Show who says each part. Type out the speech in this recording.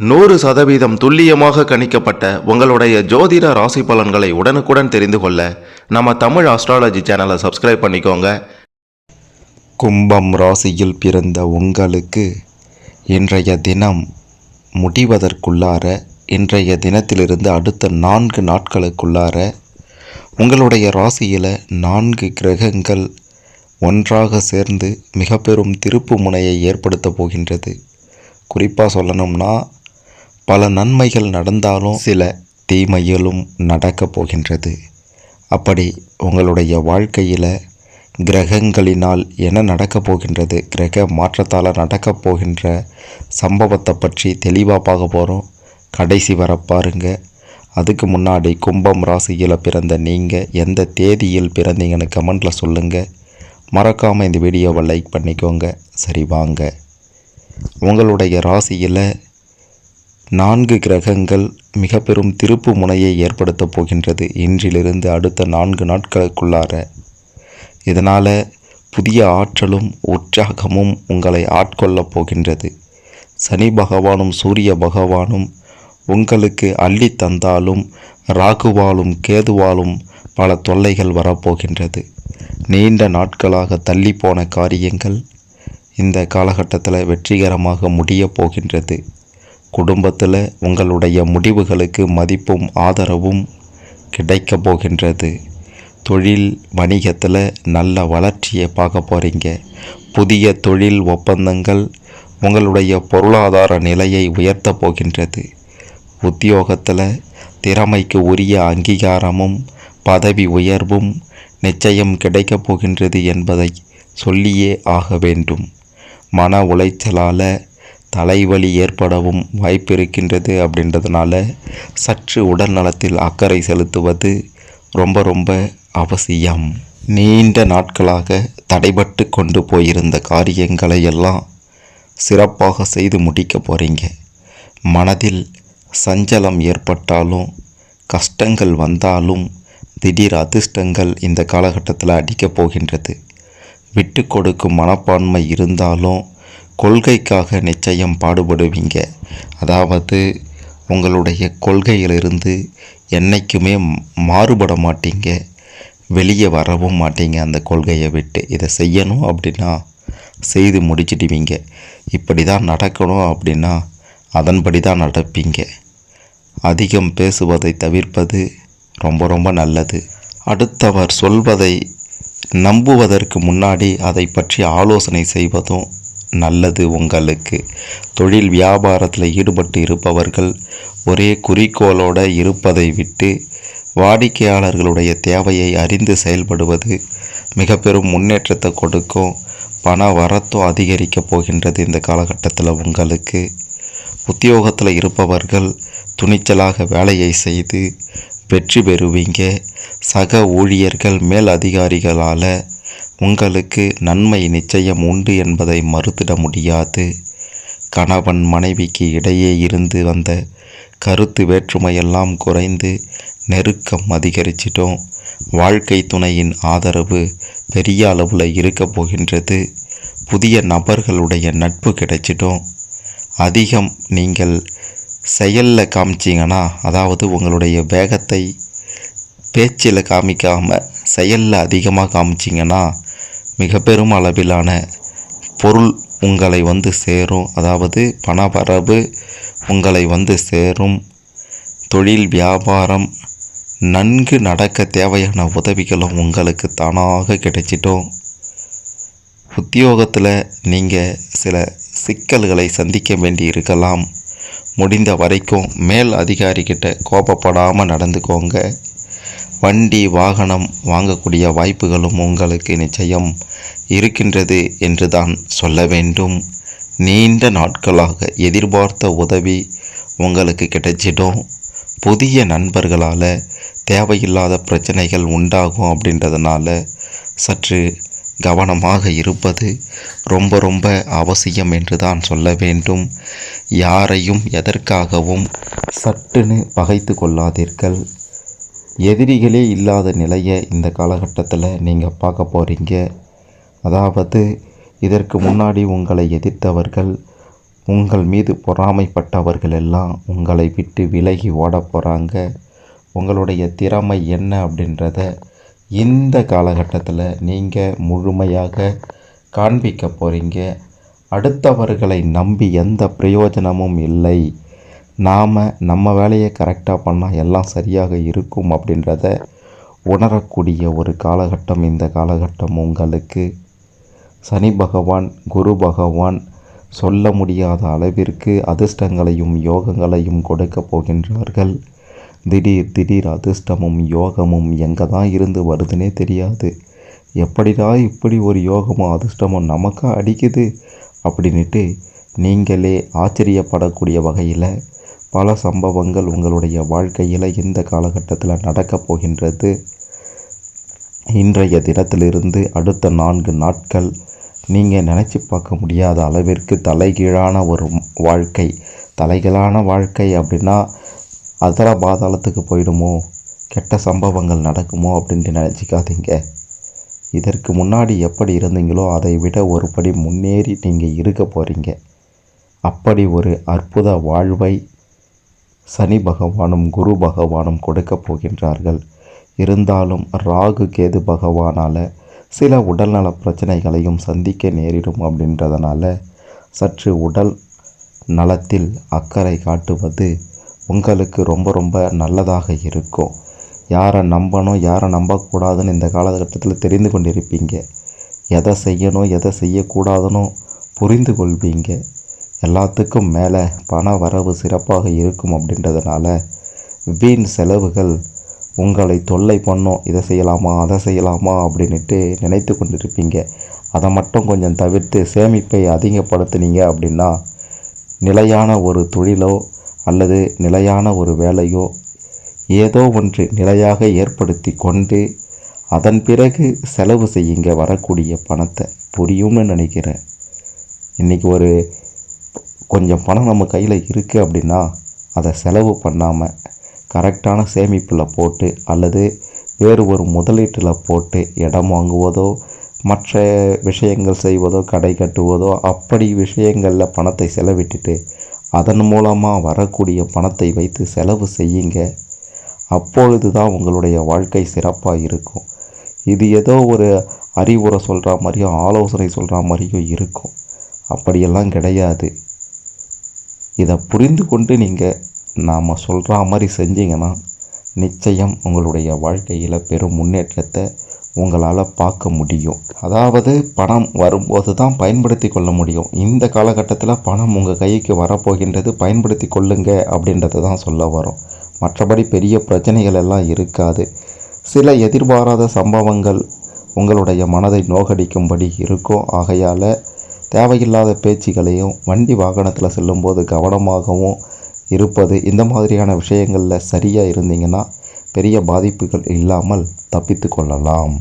Speaker 1: நூறு சதவீதம் துல்லியமாக கணிக்கப்பட்ட உங்களுடைய ஜோதிட ராசி பலன்களை உடனுக்குடன் தெரிந்து கொள்ள நம்ம தமிழ் ஆஸ்ட்ராலஜி சேனலை சப்ஸ்கிரைப் பண்ணிக்கோங்க.
Speaker 2: கும்பம் ராசியில் பிறந்த உங்களுக்கு இன்றைய தினம் முடிவதற்குள்ளார இன்றைய தினத்திலிருந்து அடுத்த நான்கு நாட்களுக்குள்ளார உங்களுடைய ராசியில் நான்கு கிரகங்கள் ஒன்றாக சேர்ந்து மிக பெரும் திருப்பு முனையை ஏற்படுத்த போகின்றது. குறிப்பாக சொல்லணும்னா பல நன்மைகள் நடந்தாலும் சில தீமைகளும் நடக்கப் போகின்றது. அப்படி உங்களுடைய வாழ்க்கையில் கிரகங்களினால் என்ன நடக்கப் போகின்றது? கிரக மாற்றத்தால் நடக்கப் போகின்ற சம்பவத்தை பற்றி தெளிவாக பார்க்க போகிறோம் கடைசி வர பாருங்க. அதுக்கு முன்னாடி கும்பம் ராசியில் பிறந்த நீங்கள் எந்த தேதியில் பிறந்தீங்கன்னு கமெண்டில் சொல்லுங்கள் மறக்காமல் இந்த வீடியோவை லைக் பண்ணிக்கோங்க. சரி வாங்க. உங்களுடைய ராசியில் நான்கு கிரகங்கள் மிக பெரும் திருப்பு முனையை ஏற்படுத்தப் போகின்றது. இன்றிலிருந்து அடுத்த நான்கு நாட்களுக்குள்ளார. இதனால் புதிய ஆற்றலும் உற்சாகமும் உங்களை ஆட்கொள்ளப் போகின்றது. சனி பகவானும் சூரிய பகவானும் உங்களுக்கு அள்ளி தந்தாலும் ராகுவாலும் கேதுவாலும் பல தொல்லைகள் வரப்போகின்றது நீண்ட நாட்களாக தள்ளி போன காரியங்கள் இந்த காலகட்டத்தில் வெற்றிகரமாக முடியப் போகின்றது. குடும்பத்தில் உங்களுடைய முடிவுகளுக்கு மதிப்பும் ஆதரவும் கிடைக்கப் போகின்றது. தொழில் வணிகத்தில் நல்ல வளர்ச்சியை பார்க்க போகிறீங்க புதிய தொழில் ஒப்பந்தங்கள் உங்களுடைய பொருளாதார நிலையை உயர்த்தப் போகின்றது. உத்தியோகத்தில் திறமைக்கு உரிய அங்கீகாரமும் பதவி உயர்வும் நிச்சயம் கிடைக்கப் போகின்றது என்பதை சொல்லியே ஆக வேண்டும். மன உளைச்சலால் தலைவலி ஏற்படவும் வாய்ப்பிருக்கின்றது அப்படின்றதுனால சற்று உடல் நலத்தில் அக்கறை செலுத்துவது ரொம்ப ரொம்ப அவசியம். நீண்ட நாட்களாக தடைபட்டு கொண்டு போயிருந்த காரியங்களை எல்லாம் சிறப்பாக செய்து முடிக்க போகிறீங்க மனதில் சஞ்சலம் ஏற்பட்டாலும் கஷ்டங்கள் வந்தாலும் திடீர் அதிர்ஷ்டங்கள் இந்த காலகட்டத்தில் அடிக்கப் போகின்றது. விட்டு கொடுக்கும் மனப்பான்மை இருந்தாலும் கொள்கைக்காக நிச்சயம் பாடுபடுவீங்க. அதாவது உங்களுடைய கொள்கையிலிருந்து என்றைக்குமே மாறுபட மாட்டீங்க. வெளியே வரவும் மாட்டீங்க அந்த கொள்கையை விட்டு. இதை செய்யணும் அப்படின்னா செய்து முடிச்சிடுவீங்க. இப்படி தான் நடக்கணும் அப்படின்னா அதன்படி தான் நடப்பீங்க. அதிகம் பேசுவதை தவிர்ப்பது ரொம்ப ரொம்ப நல்லது. அடுத்தவர் சொல்வதை நம்புவதற்கு முன்னாடி அதை பற்றி ஆலோசனை செய்வதும் நல்லது உங்களுக்கு. தொழில் வியாபாரத்தில் ஈடுபட்டு இருப்பவர்கள் ஒரே குறிக்கோளோடு இருப்பதை விட்டு வாடிக்கையாளர்களுடைய தேவையை அறிந்து செயல்படுவது மிக பெரும் முன்னேற்றத்தை கொடுக்கும். பண வரத்தும் அதிகரிக்கப் போகின்றது இந்த காலகட்டத்தில் உங்களுக்கு. உத்தியோகத்தில் இருப்பவர்கள் துணிச்சலாக வேலையை செய்து வெற்றி பெறுவீங்க. சக ஊழியர்கள் மேல் அதிகாரிகளால் உங்களுக்கு நன்மை நிச்சயம் உண்டு என்பதை மறுத்திட முடியாது. கணவன் மனைவிக்கு இடையே இருந்து வந்த கருத்து வேற்றுமையெல்லாம் குறைந்து நெருக்கம் அதிகரிச்சிட்டோம். வாழ்க்கை துணையின் ஆதரவு பெரிய அளவில் இருக்க போகின்றது. புதிய நபர்களுடைய நட்பு கிடைச்சிட்டோம். அதிகம் நீங்கள் செயலில் காமிச்சிங்கன்னா அதாவது உங்களுடைய வேகத்தை பேச்சில் காமிக்காமல் செயலில் அதிகமாக காமிச்சிங்கன்னா மிக பெரும் அளவிலான பொருள் உங்களை வந்து சேரும். அதாவது பணவரவு உங்களை வந்து சேரும். தொழில் வியாபாரம் நன்கு நடக்க தேவையான உதவிகளும் உங்களுக்கு தானாக கிடைச்சிட்டோம் உத்தியோகத்தில் நீங்கள் சில சிக்கல்களை சந்திக்க வேண்டி இருக்கலாம். முடிந்த வரைக்கும் மேல் அதிகாரிக்கிட்ட கோபப்படாமல் நடந்துக்கோங்க. வண்டி வாகனம் வாங்கக்கூடிய வாய்ப்புகளும் உங்களுக்கு நிச்சயம் இருக்கின்றது என்று தான் சொல்ல வேண்டும். நீண்ட நாட்களாக எதிர்பார்த்த உதவி உங்களுக்கு கிடைச்சிடும். புதிய நண்பர்களால் தேவையில்லாத பிரச்சனைகள் உண்டாகும் அப்படின்றதுனால சற்று கவனமாக இருப்பது ரொம்ப ரொம்ப அவசியம் என்று தான் சொல்ல வேண்டும். யாரையும் எதற்காகவும் சட்டுன்னு பகைத்து கொள்ளாதீர்கள். எதிரிகளே இல்லாத நிலையை இந்த காலகட்டத்தில் நீங்கள் பார்க்க போகிறீங்க அதாவது இதற்கு முன்னாடி உங்களை எதிர்த்தவர்கள் உங்கள் மீது பொறாமைப்பட்டவர்கள் எல்லாம் உங்களை விட்டு விலகி ஓட போகிறாங்க உங்களுடைய திறமை என்ன அப்படின்றத இந்த காலகட்டத்தில் நீங்கள் முழுமையாக காண்பிக்க போகிறீங்க அடுத்தவர்களை நம்பி எந்த பிரயோஜனமும் இல்லை. நாம் நம்ம வேலையை கரெக்டாக பண்ணால் எல்லாம் சரியாக இருக்கும் அப்படின்றத உணரக்கூடிய ஒரு காலகட்டம் இந்த காலகட்டம் உங்களுக்கு. சனி பகவான் குரு பகவான் சொல்ல முடியாத அளவிற்கு அதிர்ஷ்டங்களையும் யோகங்களையும் கொடுக்க போகின்றார்கள். திடீர் திடீர் அதிர்ஷ்டமும் யோகமும் எங்கே தான் இருந்து வருதுன்னே தெரியாது. எப்படிடா இப்படி ஒரு யோகமும் அதிர்ஷ்டமும் நமக்காக அடிக்குது? அப்படின்ட்டு நீங்களே ஆச்சரியப்படக்கூடிய வகையில் பல சம்பவங்கள் உங்களுடைய வாழ்க்கையில் இந்த காலகட்டத்தில் நடக்கப் போகின்றது. இன்றைய தினத்திலிருந்து அடுத்த நான்கு நாட்கள் நீங்கள் நினச்சி பார்க்க முடியாத அளவிற்கு தலைகீழான ஒரு வாழ்க்கை. தலைகீழான வாழ்க்கை அப்படின்னா அதர பாதாளத்துக்கு போயிடுமோ? கெட்ட சம்பவங்கள் நடக்குமோ அப்படின்ட்டு நினச்சிக்காதீங்க. இதற்கு முன்னாடி எப்படி இருந்தீங்களோ அதை விட ஒரு படி முன்னேறி நீங்கள் இருக்க போகிறீங்க அப்படி ஒரு அற்புத வாழ்வை சனி பகவானும் குரு பகவானும் கொடுக்க போகின்றார்கள். இருந்தாலும் ராகு கேது பகவானால் சில உடல்நல பிரச்சனைகளையும் சந்திக்க நேரிடும் அப்படின்றதுனால சற்று உடல் நலத்தில் அக்கறை காட்டுவது உங்களுக்கு ரொம்ப ரொம்ப நல்லதாக இருக்கும். யாரை நம்பணும் யாரை நம்பக்கூடாதுன்னு இந்த காலகட்டத்தில் தெரிந்து கொண்டிருப்பீங்க. எதை செய்யணும் எதை செய்யக்கூடாதுன்னு புரிந்து கொள்வீங்க. எல்லாத்துக்கும் மேலே பண வரவு சிறப்பாக இருக்கும் அப்படின்றதுனால வீண் செலவுகள் உங்களை தொல்லை பண்ணும். இதை செய்யலாமா அதை செய்யலாமா அப்படின்ட்டு நினைத்து கொண்டிருப்பீங்க. அதை மட்டும் கொஞ்சம் தவிர்த்து சேமிப்பை அதிகப்படுத்துனீங்க அப்படின்னா நிலையான ஒரு தொழிலோ அல்லது நிலையான ஒரு வேலையோ ஏதோ ஒன்று நிலையாக ஏற்படுத்தி கொண்டு அதன் பிறகு செலவு செய்யுங்க. வரக்கூடிய பணத்தை புரியும்னு நினைக்கிறேன். இன்றைக்கி ஒரு கொஞ்சம் பணம் நம்ம கையில் இருக்குது அப்படின்னா அதை செலவு பண்ணாமல் கரெக்டான சேமிப்பில் போட்டு அல்லது வேறு ஒரு முதலீட்டில் போட்டு இடம் வாங்குவதோ மற்ற விஷயங்கள் செய்வதோ கடை கட்டுவதோ அப்படி விஷயங்களில் பணத்தை செலவிட்டுட்டு அதன் மூலமாக வரக்கூடிய பணத்தை வைத்து செலவு செய்யுங்க. அப்பொழுது தான் உங்களுடைய வாழ்க்கை சிறப்பாக இருக்கும். இது ஏதோ ஒரு அறிவுரை சொல்கிற மாதிரியோ ஆலோசனை சொல்கிற மாதிரியோ இருக்கும். அப்படியெல்லாம் கிடையாது. இதை புரிந்து கொண்டு நீங்கள் நாம் சொல்கிற மாதிரி செஞ்சீங்கன்னா நிச்சயம் உங்களுடைய வாழ்க்கையில் பெரும் முன்னேற்றத்தை உங்களால் பார்க்க முடியும். அதாவது பணம் வரும்போது தான் பயன்படுத்தி கொள்ள முடியும். இந்த காலகட்டத்தில் பணம் உங்கள் கைக்கு வரப்போகின்றது பயன்படுத்தி கொள்ளுங்க அப்படின்றத தான் சொல்ல வரோம். மற்றபடி பெரிய பிரச்சனைகள் எல்லாம் இருக்காது. சில எதிர்பாராத சம்பவங்கள் உங்களுடைய மனதை நோகடிக்கும்படி இருக்கும். ஆகையால் தேவையில்லாத பேச்சுகளையும் வண்டி வாகனத்தில் செல்லும்போது கவனமாகவும் இருப்பது இந்த மாதிரியான விஷயங்களில் சரியாக இருந்தீங்கன்னா பெரிய பாதிப்புகள் இல்லாமல் தப்பித்து கொள்ளலாம்.